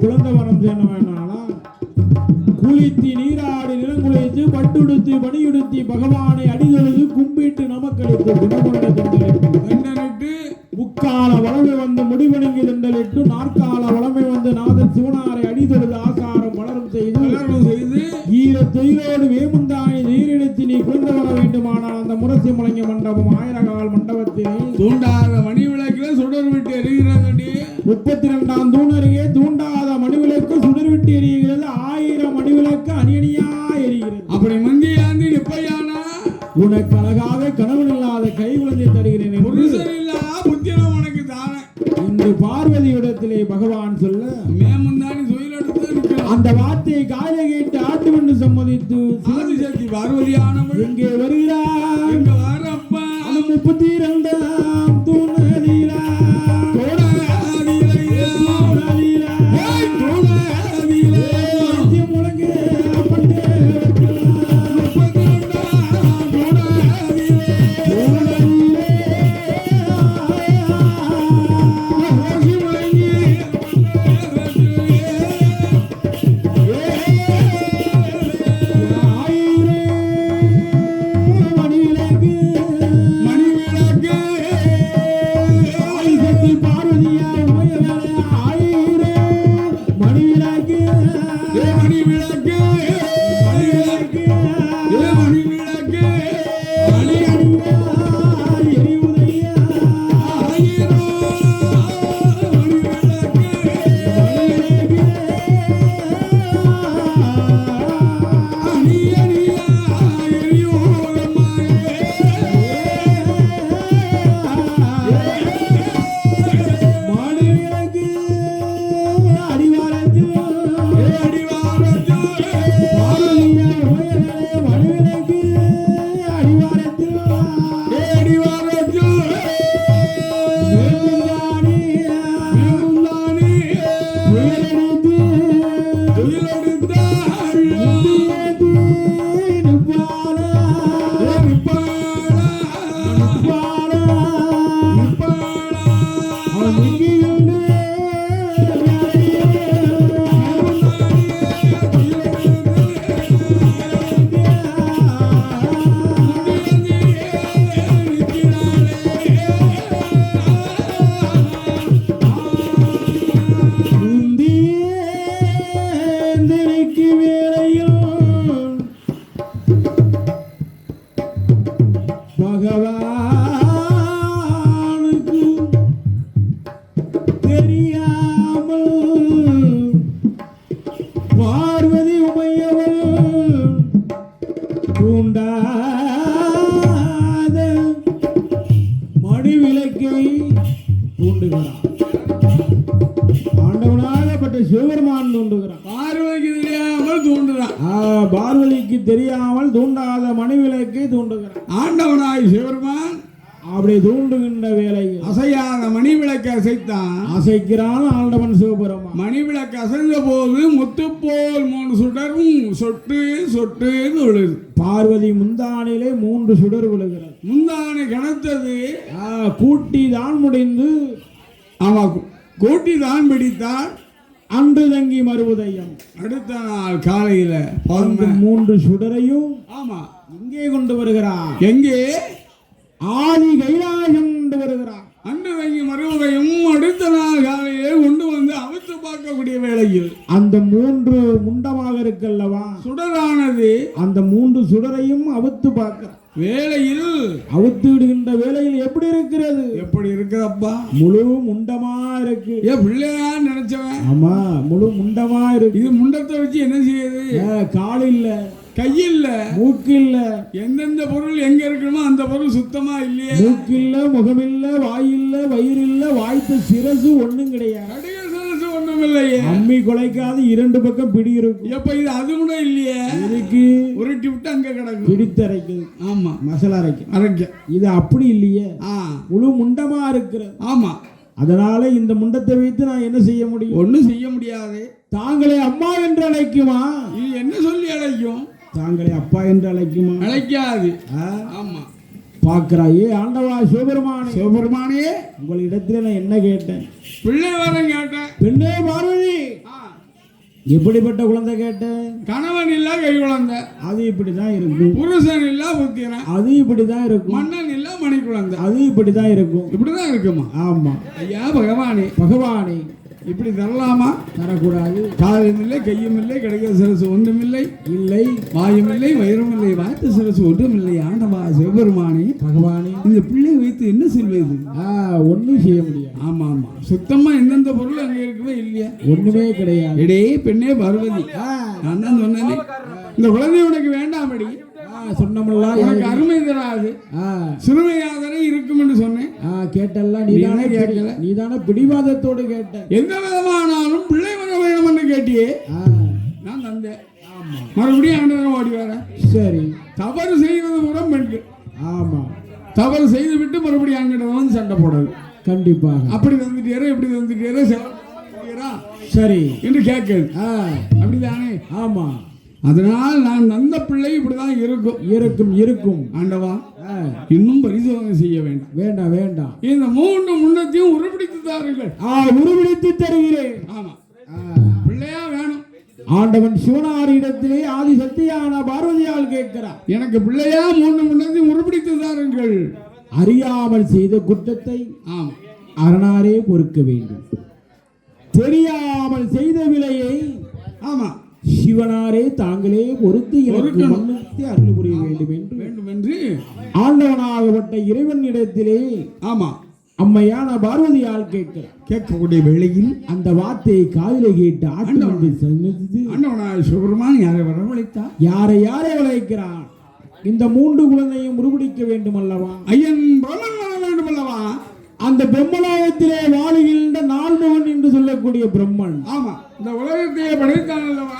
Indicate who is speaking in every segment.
Speaker 1: குழந்தை செய்ய வேணாளா குளித்து நீராடி நிலங்குளித்து பட்டுடுத்து பணியுடுத்தி பகவானை அடிதொழுது கும்பிட்டு நமக்களித்து குணமொண்ட தண்டலிட்டு முக்கால வளமை வந்து முடிவணங்கி தண்டலிட்டு நாற்கால வளமை வந்து நாதன் சிவனாரை அடிதொழுது ஆசாரம் வளரும் செய்து செய்து ஈர தொழிலோடு வேமுந்தாய் நீரெடுத்து நீ கொண்டு வர வேண்டுமானால் அந்த முரசு முழங்கிய மண்டபம் ஆயிரகால் மண்டபத்திலே
Speaker 2: தூண்டாத மணி விளக்குல சுடர் விட்டு எரிகிறதடி.
Speaker 1: முப்பத்தி ரெண்டாம் தூண் அருகே தூண்டாத பார்வதியிடத்திலே பகவான் சொல்ல
Speaker 2: மேமுந்தானி நிற்கிறான்
Speaker 1: அந்த வார்த்தையை காலை கேட்டு ஆட்டு என்று சம்மதித்து
Speaker 2: ஆதிசக்தி பார்வதியானவள்
Speaker 1: இங்கே வருகிறார்? முப்பத்தி இரண்டாம் தூண் தூண்டாத மணி விளக்கை தூண்டுகிறான் ஆண்டவனாகப்பட்ட சிவபெருமான் தூண்டுகிறான்
Speaker 2: பார்வைக்கு தெரியாமல் தூண்டுறான்
Speaker 1: ஆ, பார்வதிக்கு தெரியாமல் தூண்டாத மணி விளக்கை தூண்டுகிறான்
Speaker 2: ஆண்டவனாய் சிவருமான்
Speaker 1: அப்படி தூண்டுகின்ற வேலையில்
Speaker 2: அசையாத மணி விளக்கு அசைத்தான்.
Speaker 1: அசைக்கிறான் ஆண்டவன் சிவபெருமான்.
Speaker 2: மணி விளக்கு அசைந்த போது முத்துப்போல் மூணு சுடரும் சொட்டு சொட்டு விழுது
Speaker 1: பார்வதி முந்தானிலே மூன்று சுடர் விழுகிறது.
Speaker 2: முந்தானை கனத்தது
Speaker 1: ஆ, கூட்டி தான் முடிந்து
Speaker 2: ஆமா கூட்டி தான் பிடித்தார்.
Speaker 1: அன்று தங்கி மறுபுதையம்
Speaker 2: அடுத்த நாள் காலையில.
Speaker 1: மூன்று சுடரையும்
Speaker 2: ஆமா.
Speaker 1: இங்கே கொண்டு வருகிறார்?
Speaker 2: எங்கே?
Speaker 1: ஆதி கைலாயம் கொண்டு வருகிறார்.
Speaker 2: தங்கி மறுபடியும் அடுத்த நாள் காலையிலே கொண்டு வந்து அவித்து பார்க்கக்கூடிய வேளையில்
Speaker 1: அந்த மூன்று முண்டமாக இருக்கல்லவா?
Speaker 2: சுடரானது
Speaker 1: அந்த மூன்று சுடரையும் அவுத்து பார்க்க.
Speaker 2: வேலையில்
Speaker 1: அவுத்து விடுகின்ற வேலையில் எப்படி இருக்கிறது?
Speaker 2: எப்படி இருக்குதப்பா
Speaker 1: முழு முண்டமா இருக்கு.
Speaker 2: ஏன் பிள்ளையா நினைச்சவன்.
Speaker 1: ஆமா முழு முண்டமா இருக்கு.
Speaker 2: இது முண்டத்தை வச்சு என்ன செய்யுது?
Speaker 1: கால் இல்ல.
Speaker 2: கையில்ல.
Speaker 1: மூக்கு இல்ல
Speaker 2: எந்தெந்த பொருள் எங்க இருக்கணுமோ அந்த பொருள் சுத்தமா இல்லையே.
Speaker 1: மூக்கு இல்ல முகம் இல்ல வாய் இல்ல வயிறு இல்ல வாய்த்த சிரசு ஒண்ணும் கிடையாது.
Speaker 2: கடிக சரசு ஒண்ணும் இல்லையே.
Speaker 1: அம்மி குலைக்காது இரண்டு பக்கம் பிடி இருக்கும்.
Speaker 2: எப்ப இது அது கூட இல்லையே?
Speaker 1: இதுக்கு
Speaker 2: உருட்டி விட்டு அங்க கிடக்கும்
Speaker 1: பிடித்தரைக்குது
Speaker 2: ஆமா.
Speaker 1: மசாலா அரைக்கும்
Speaker 2: அரைக்க.
Speaker 1: இது அப்படி இல்லையே. முழு முண்டமா இருக்கிறது.
Speaker 2: ஆமா.
Speaker 1: அதனால இந்த முண்டத்தை வைத்து நான் என்ன செய்ய முடியும்?
Speaker 2: ஒண்ணும் செய்ய முடியாது.
Speaker 1: தாங்களே அம்மா என்று அழைக்குமா?
Speaker 2: இது என்ன சொல்லி அழைக்கும்?
Speaker 1: தாங்களே அப்பா என்று அழைக்குமா?
Speaker 2: அழைக்காது? ஆமா.
Speaker 1: பார்க்கிறா ஏ ஆண்டவா சிவபெருமானே.
Speaker 2: சிவபெருமானே.
Speaker 1: உங்களிடத்துல நான் என்ன கேட்டேன்?
Speaker 2: பிள்ளை வரம் கேட்டேன்.
Speaker 1: பெண்ணே பார்வதி எப்படிப்பட்ட குழந்தை கேட்டேன்?
Speaker 2: கணவன் இல்ல கை குழந்தை.
Speaker 1: அது இப்படிதான் இருக்கும்.
Speaker 2: புருஷன் இல்ல புத்திரன்.
Speaker 1: அது இப்படிதான் இருக்கும்.
Speaker 2: மன்னன் இல்ல மணி குழந்தை.
Speaker 1: அது இப்படிதான் இருக்கும்.
Speaker 2: இப்படிதான் இருக்குமா?
Speaker 1: ஆமா.
Speaker 2: ஐயா பகவானே.
Speaker 1: பகவானே.
Speaker 2: இப்படி தரலாமா?
Speaker 1: தரக்கூடாது.
Speaker 2: காலும் இல்லை கையும் இல்லை கிடைக்க சிரசு ஒன்றும் இல்லை.
Speaker 1: இல்லை
Speaker 2: வாயும் இல்லை வயிறும் இல்லை வாய்த்த சிரசு ஒன்றும் இல்லை ஆண்டவா சிவபெருமானே
Speaker 1: பகவானே.
Speaker 2: இந்த பிள்ளை வைத்து என்ன சொல்வது
Speaker 1: ஒண்ணும் செய்ய முடியாது.
Speaker 2: ஆமா ஆமா. சுத்தமா எந்தெந்த பொருள் அங்க இருக்கவே இல்லையா?
Speaker 1: ஒண்ணுமே கிடையாது.
Speaker 2: எடே பெண்ணே பார்வதி. நான் தான் சொன்னேனே. இந்த குழந்தை உனக்கு வேண்டாமடி.
Speaker 1: ஆ, சொன்னோம்ல.
Speaker 2: உனக்கு அருமை தராது
Speaker 1: ஆ.
Speaker 2: சிறுமையாதனை இருக்கும் என்று சொன்னேன்.
Speaker 1: ஆ கேட்டெல்லாம் நீதானே கேட்கல. நீதானே பிடிவாதத்தோடு கேட்ட.
Speaker 2: எந்த விதமானாலும் பிள்ளை வர வேணும் என்று கேட்டியே.
Speaker 1: ஆ.
Speaker 2: நான் தந்தேன். மறுபடியும் ஆண்டவன் ஓடி வர.
Speaker 1: சரி.
Speaker 2: தவறு செய்வது கூட பெண்கள்.
Speaker 1: ஆமா.
Speaker 2: தவறு செய்து விட்டு மறுபடியும் வந்து சண்டை போடுறது
Speaker 1: கண்டிப்பாக.
Speaker 2: அப்படி தந்துட்டேரோ இப்படி தந்துட்டேரோ செலவு
Speaker 1: சரி.
Speaker 2: என்று கேட்குது அப்படிதானே?
Speaker 1: ஆமா.
Speaker 2: அதனால் நான் நந்த பிள்ளை இப்படிதான் இருக்கும்.
Speaker 1: இருக்கும் இருக்கும்.
Speaker 2: ஆண்டவா இன்னும் பரிசோதனை செய்ய வேண்டாம்.
Speaker 1: வேண்டாம் வேண்டாம்
Speaker 2: இந்த மூன்று முன்னத்தையும் உருப்பிடித்து தாருங்கள்.
Speaker 1: ஆ தருகிறேன்.
Speaker 2: ஆமா. பிள்ளையா வேணும்.
Speaker 1: ஆண்டவன் சிவனாரிடத்திலே ஆதி சத்தியான பார்வதியால் கேட்கிறார்.
Speaker 2: எனக்கு பிள்ளையா மூன்று முன்னத்தையும் உருப்பிடித்து தாருங்கள்.
Speaker 1: அறியாமல் செய்த குற்றத்தை
Speaker 2: ஆமா
Speaker 1: அரணாரே பொறுக்க வேண்டும். தெரியாமல் செய்த விலையை
Speaker 2: ஆமா.
Speaker 1: சிவனாரே தாங்களே பொறுத்து எனக்கு. மன்னித்து அருள் புரிய வேண்டும் என்று
Speaker 2: வேண்டும் என்று
Speaker 1: ஆண்டவனாகப்பட்ட இறைவன் இடத்திலே
Speaker 2: ஆமா.
Speaker 1: அம்மையான பார்வதியால் கேட்கிறார்.
Speaker 2: கேட்கக்கூடிய வேளையில்
Speaker 1: அந்த வார்த்தையை காதிலே கேட்டு
Speaker 2: ஆண்டவனாய் சிவபெருமான் யாரை வரவழைத்தார்?
Speaker 1: யாரை யாரை விளைக்கிறான் இந்த மூன்று குழந்தையும் உருபிடிக்க வேண்டும் அல்லவா
Speaker 2: ஐயன் பிரம்மன் வேண்டும் அல்லவா
Speaker 1: அந்த பிரம்மலோகத்திலே வாழுகின்ற நால்முகன் சொல்லக்கூடிய பிரம்மன்.
Speaker 2: ஆமா. இந்த உலகத்தையே படைத்தான் அல்லவா?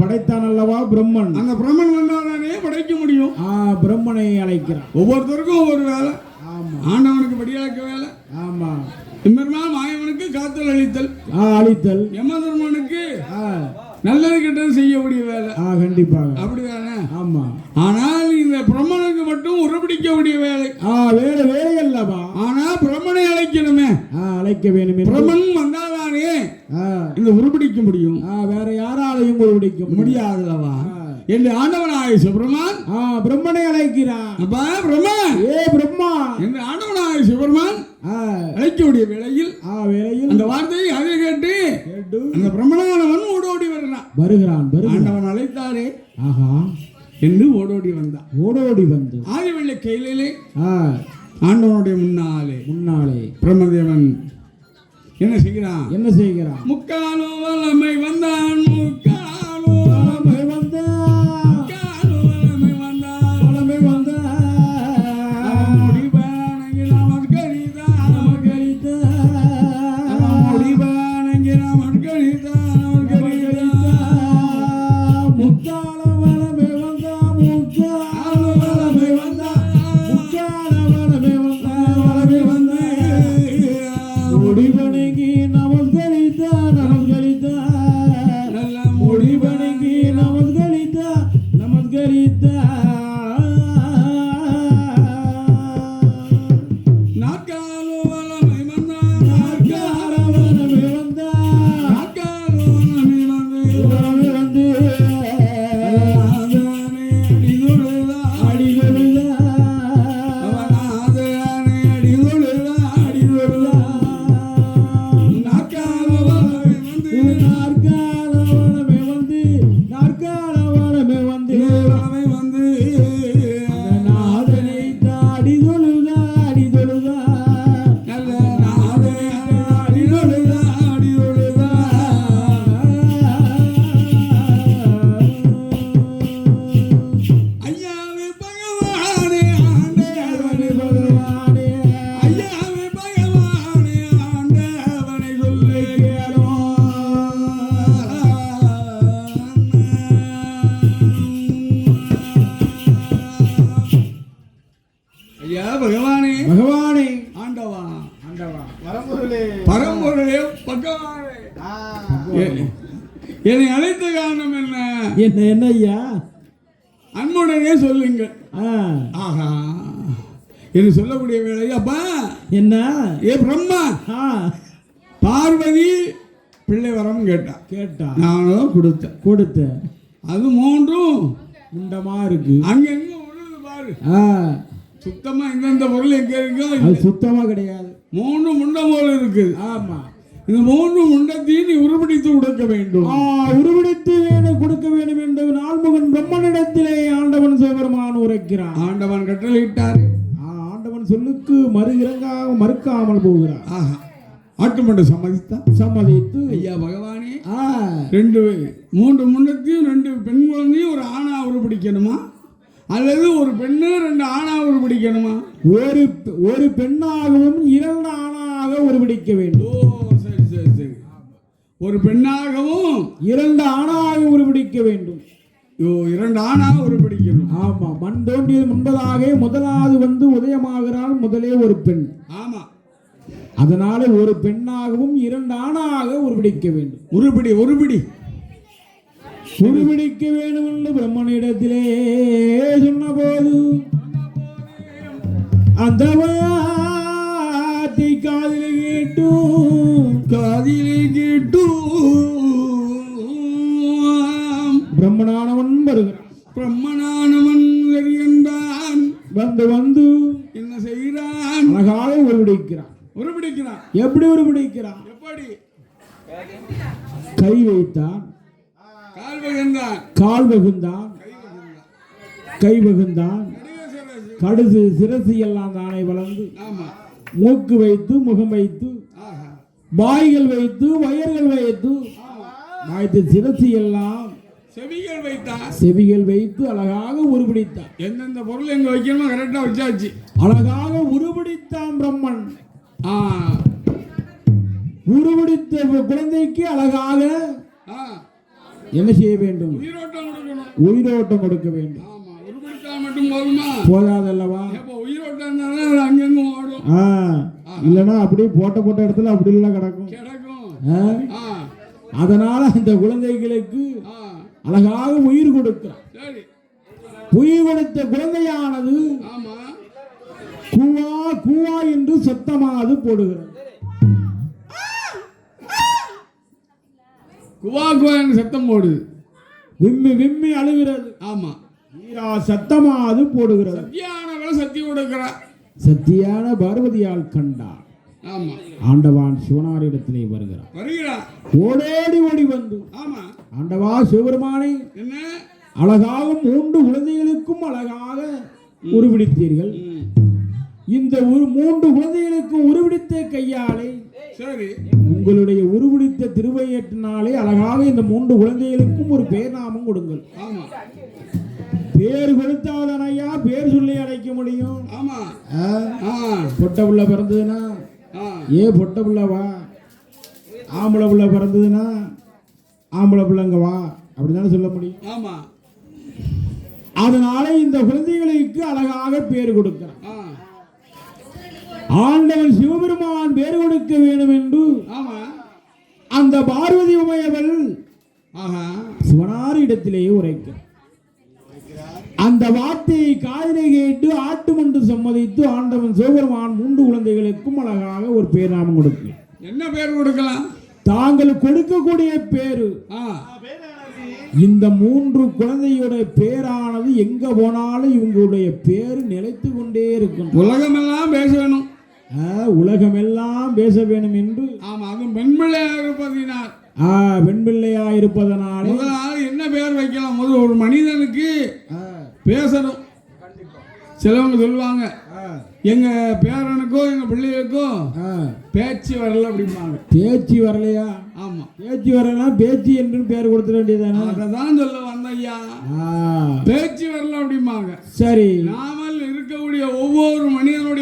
Speaker 1: படைத்தான் அல்லவா பிரம்மன்?
Speaker 2: அந்த பிரம்மன் வந்தாதானே படைக்க முடியும்.
Speaker 1: ஆ பிரம்மனை அழைக்கிறான்.
Speaker 2: ஒவ்வொருத்தருக்கும் ஒவ்வொரு வேலை.
Speaker 1: ஆமா.
Speaker 2: ஆண்டவனுக்கு படியாக்க வேலை.
Speaker 1: ஆமா.
Speaker 2: எம்பெருமான் மாயவனுக்கு காத்தல் அளித்தல்
Speaker 1: ஆ அழித்தல்.
Speaker 2: யமதர்மனுக்கு நல்லது கெட்டது செய்யக்கூடிய வேலை.
Speaker 1: ஆ கண்டிப்பாக.
Speaker 2: அப்படிதானே?
Speaker 1: ஆமா.
Speaker 2: ஆனால் இந்த பிரம்மனுக்கு மட்டும் உருப்பிடிக்கக்கூடிய வேலை.
Speaker 1: ஆ வேலை வேலை அல்லவா
Speaker 2: ஆனா பிரம்மனை அழைக்கணுமே.
Speaker 1: அழைக்க வேண்டும்
Speaker 2: வந்தாதானே?
Speaker 1: ஆ.
Speaker 2: இந்த உருப்பிடிக்க முடியும்.
Speaker 1: வேற யாராலையும் உருபிடிக்க முடியாது.
Speaker 2: முடியாதுல்லவா? என்று ஆண்டவனாய சிவபெருமான்
Speaker 1: ஆ பிரம்மனை அழைக்கிறான்.
Speaker 2: அப்பா பிரம்மன்.
Speaker 1: ஏ பிரம்மா.
Speaker 2: என்று ஆண்டவனாய சிவபெருமான்
Speaker 1: ஆ.
Speaker 2: அழைக்கக்கூடிய வேளையில்
Speaker 1: ஆ வேலையில்
Speaker 2: அந்த வார்த்தையை அதை கேட்டு
Speaker 1: கேட்டு
Speaker 2: அந்த பிரம்மனானவன் ஓடோடி வருகிறான்.
Speaker 1: வருகிறான் வருகிறான்.
Speaker 2: ஆண்டவன் அழைத்தாரே
Speaker 1: ஆஹா.
Speaker 2: என்று ஓடோடி வந்தான்.
Speaker 1: ஓடோடி வந்து.
Speaker 2: ஆதிவெள்ளை கையிலே ஆண்டவனுடைய முன்னாலே
Speaker 1: முன்னாலே.
Speaker 2: பிரம்மதேவன் என்ன செய்கிறான்?
Speaker 1: என்ன செய்கிறான்?
Speaker 2: முக்காலோ வல்லமை வந்தான் முக்காலோ
Speaker 1: பரம்பொருளே பகவானே என்னை அழைத்த காரணம்
Speaker 2: என்ன?
Speaker 1: என்ன என்ன ஐயா?
Speaker 2: அன்புடனே
Speaker 1: சொல்லுங்க.
Speaker 2: ஆஹா. என்று சொல்லக்கூடிய வேலை அப்பா.
Speaker 1: என்ன?
Speaker 2: ஏ பிரம்மா. பார்வதி பிள்ளை வரம் கேட்டா.
Speaker 1: கேட்டா.
Speaker 2: நானும் கொடுத்தேன்
Speaker 1: கொடுத்தேன்
Speaker 2: அது மூன்றும்
Speaker 1: குண்டமா இருக்கு.
Speaker 2: அங்கங்க விழுது பாரு.
Speaker 1: ஆ.
Speaker 2: சுத்தமா எந்தெந்த பொருள் எங்க இருக்கோ
Speaker 1: அது சுத்தமா கிடையாது.
Speaker 2: மூன்று முண்டம் போல இருக்குது
Speaker 1: ஆமா.
Speaker 2: இந்த மூன்று முண்டத்தையும் நீ உருப்பிடித்து கொடுக்க வேண்டும்.
Speaker 1: உருவெடுத்து வேணும் கொடுக்க வேண்டும் என்று நால்முகன் பிரம்மனிடத்திலே ஆண்டவன் சிவபெருமான் உரைக்கிறான்
Speaker 2: ஆண்டவன் கட்டளையிட்டார்.
Speaker 1: ஆண்டவன் சொல்லுக்கு மறு இறங்காக மறுக்காமல் போகிறான்
Speaker 2: ஆஹா. ஆட்டு மண்டை சம்மதித்தான்
Speaker 1: சம்மதித்து.
Speaker 2: ஐயா பகவானே. ரெண்டு மூன்று முண்டத்தையும் ரெண்டு பெண் குழந்தையும் ஒரு ஆணா உருப்பிடிக்கணுமா அல்லது ஒரு பெண்ணு ரெண்டு ஆணா உருப்பிடிக்கணுமா
Speaker 1: ஒரு ஒரு பெண்ணாகவும் இரண்டு ஆணாக உருவெடுக்க வேண்டும்.
Speaker 2: ஓ சரி சரி சரி. ஒரு பெண்ணாகவும்
Speaker 1: இரண்டு ஆணாக உருவெடுக்க வேண்டும்.
Speaker 2: ஓ இரண்டு ஆணாக உருப்பிடிக்கணும்
Speaker 1: ஆமா மண் தோன்றியது முன்பதாக முதலாவது வந்து உதயமாகிறாள் முதலே ஒரு பெண்.
Speaker 2: ஆமா.
Speaker 1: அதனால ஒரு பெண்ணாகவும் இரண்டு ஆணாக உருவெடுக்க வேண்டும்.
Speaker 2: உருப்பிடி உருப்பிடி
Speaker 1: உருவெடுக்க வேண்டும் என்று பிரம்மனிடத்திலே சொன்னபோது அந்த வார்த்தை காதில் கேட்டும்
Speaker 2: காதிலே கேட்டும்
Speaker 1: பிரம்மனானவன் வருகிறான்.
Speaker 2: பிரம்மனானவன் வருகின்றான்
Speaker 1: வந்து வந்து
Speaker 2: என்ன செய்கிறான்?
Speaker 1: அழகாக உருவெடுக்கிறான்
Speaker 2: உருப்பிடிக்கிறான்
Speaker 1: எப்படி உருவெடுக்கிறான்
Speaker 2: எப்படி?
Speaker 1: கை வைத்தான்.
Speaker 2: கால்
Speaker 1: வகுந்தான் கை வகுந்தான் கடுகு சிரசு எல்லாம் தானே வளர்ந்து. மூக்கு வைத்து முகம் வைத்து வாய்கள் வைத்து வயர்கள் வைத்து. வாய்த்து சிரசு எல்லாம்
Speaker 2: செவிகள் வைத்தான்
Speaker 1: செவிகள் வைத்து அழகாக உருபிடித்தான்
Speaker 2: எந்தெந்த பொருள் எங்க வைக்கணுமோ கரெக்டா வச்சாச்சு.
Speaker 1: அழகாக உருபிடித்தான் பிரம்மன். உருபிடித்த குழந்தைக்கு அழகாக என்ன செய்ய வேண்டும்?
Speaker 2: உயிரோட்டம்
Speaker 1: கொடுக்க வேண்டும். போதாதல்லவா இல்லைன்னா அப்படியே போட்ட போட்ட இடத்துல அப்படி எல்லாம் கிடக்கும். அதனால அந்த குழந்தைகளுக்கு அழகாக உயிர் கொடுக்கிறான்
Speaker 2: சரி.
Speaker 1: உயிர் கொடுத்த குழந்தையானது கூவா கூவா என்று சத்தமாது போடுகிறது.
Speaker 2: குவா குவான்னு சத்தம் போடுது.
Speaker 1: விம்மி விம்மி அழுகிறது.
Speaker 2: ஆமா.
Speaker 1: வீரா சத்தமாது போடுகிறது.
Speaker 2: சத்தியானவளை சத்தி கொடுக்கிறா.
Speaker 1: சத்தியான பார்வதியால் கண்டார்.
Speaker 2: ஆமா.
Speaker 1: ஆண்டவான் சிவனாரிடத்திலே வருகிறார்.
Speaker 2: வருகிறா
Speaker 1: ஓடோடி ஓடி வந்து.
Speaker 2: ஆமா.
Speaker 1: ஆண்டவா சிவபெருமானை
Speaker 2: என்ன?
Speaker 1: அழகாக மூன்று குழந்தைகளுக்கும் அழகாக உருவிடித்தீர்கள். இந்த ஒரு மூன்று குழந்தைகளுக்கு உருவிடித்த கையாலே
Speaker 2: சரி.
Speaker 1: உங்களுடைய உருவிடித்த திருவையற்றினாலே அழகாக இந்த மூன்று குழந்தைகளுக்கும் ஒரு பேர் நாமம் கொடுங்கள் பேர் கொடுத்தாதனையா பேர் சொல்லி அடைக்க முடியும்.
Speaker 2: ஆமா.
Speaker 1: பொட்டை புள்ள பிறந்ததுன்னா? ஏ பொட்டை புள்ளவா ஆம்பளை புள்ள பிறந்ததுன்னா? ஆம்பளை பிள்ளைங்க வா. அப்படிதானே சொல்ல முடியும்?
Speaker 2: ஆமா.
Speaker 1: அதனால இந்த குழந்தைகளுக்கு அழகாக பேர் கொடுக்கிறான். ஆண்டவன் சிவபெருமான் பேர் கொடுக்க வேண்டும் என்று.
Speaker 2: ஆமா.
Speaker 1: அந்த பார்வதி உமையவள்
Speaker 2: ஆஹா.
Speaker 1: சிவனார் இடத்திலேயே உரைக்கிறார். அந்த வார்த்தையை காதிலே கேட்டு ஆட்டுமன்று சம்மதித்து ஆண்டவன் சிவபெருமான் மூன்று குழந்தைகளுக்கும் அழகாக ஒரு பேர் நாமம் கொடுக்கு
Speaker 2: என்ன பேர் கொடுக்கலாம்?
Speaker 1: தாங்கள் கொடுக்கக்கூடிய பேரு. இந்த மூன்று குழந்தையுடைய பேரானது எங்க போனாலும் இவங்களுடைய பேர் நிலைத்து கொண்டே இருக்கும்
Speaker 2: உலகமெல்லாம் பேச வேணும்.
Speaker 1: உலகமெல்லாம் பேச வேண்டும் என்று
Speaker 2: ஆமா அதுவும் பெண் பிள்ளையாக இருப்பதினால்.
Speaker 1: ஆ, பெண் பிள்ளையா இருப்பதனாலே
Speaker 2: முதலாவது என்ன பேர் வைக்கலாம்? முதல் ஒரு மனிதனுக்கு பேசணும். சிலவங்க சொல்லுவாங்க எங்க பேரனுக்கோ எங்க பிள்ளைகளுக்கோ. பேச்சு வரல அப்படிம்பாங்க.
Speaker 1: பேச்சு வரலையா?
Speaker 2: ஆமா.
Speaker 1: பேச்சு வரலன்னா பேச்சு என்று பேர் கொடுத்துட வேண்டியதானே
Speaker 2: அதை தான் சொல்ல வந்த ஐயா
Speaker 1: ஆ,
Speaker 2: பேச்சு வரல அப்படிம்பாங்க.
Speaker 1: சரி.
Speaker 2: நாமல் இருக்கக்கூடிய ஒவ்வொரு மனிதனும்